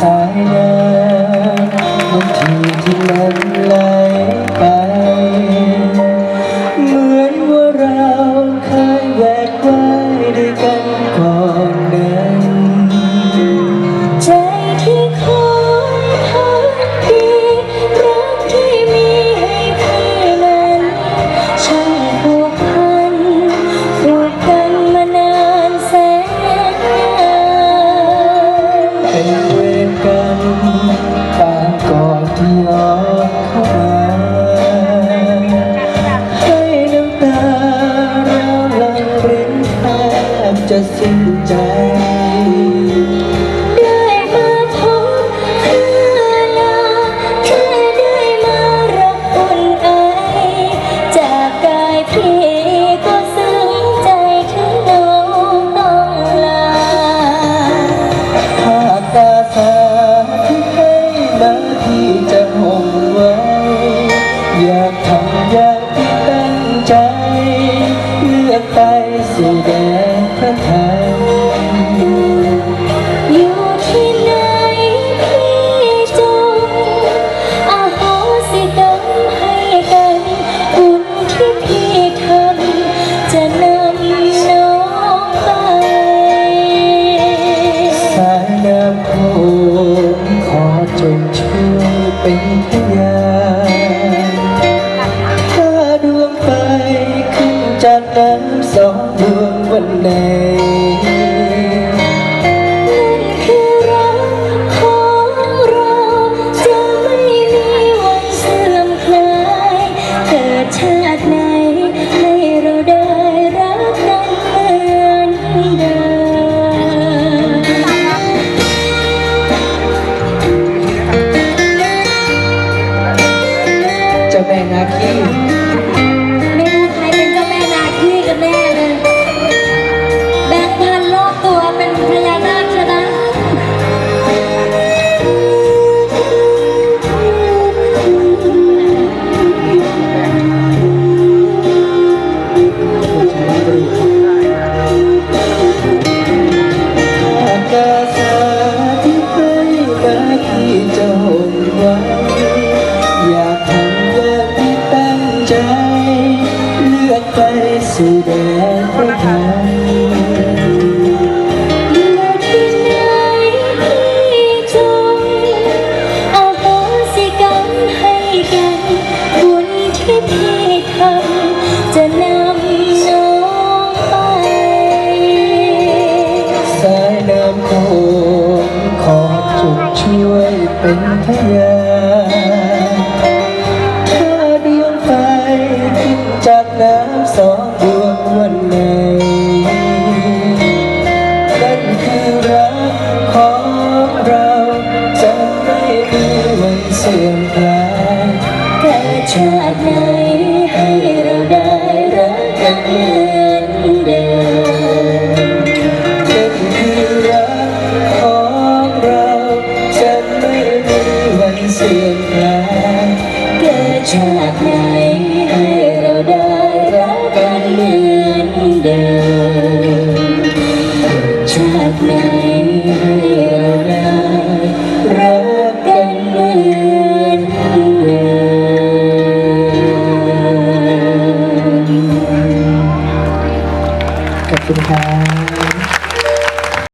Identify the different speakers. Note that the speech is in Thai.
Speaker 1: สา
Speaker 2: ยน้ำทีที่มันไห
Speaker 1: ลไป เหมือนว่าเราเคยแวกไว้ด้วย
Speaker 2: กันก่อนนั้นใจที่คอ
Speaker 1: สิ้นใจ ถ้าดวงไฟขึ้นจากน้ำสองดวงวัน
Speaker 2: ใด ป็นพ
Speaker 1: ยานถ้าดวงไฟขึ้นจากน้ำสองดวงวันไหนนั่นคือรักของเราจะไม่มีวันเสื่อมคลาย
Speaker 2: แต่ชาติไหนให้เราได้รักกันากไหนให้เราได้รักกันเหมือนเดิมชาติไหนให้เราได้รักกันเหมือนเดิม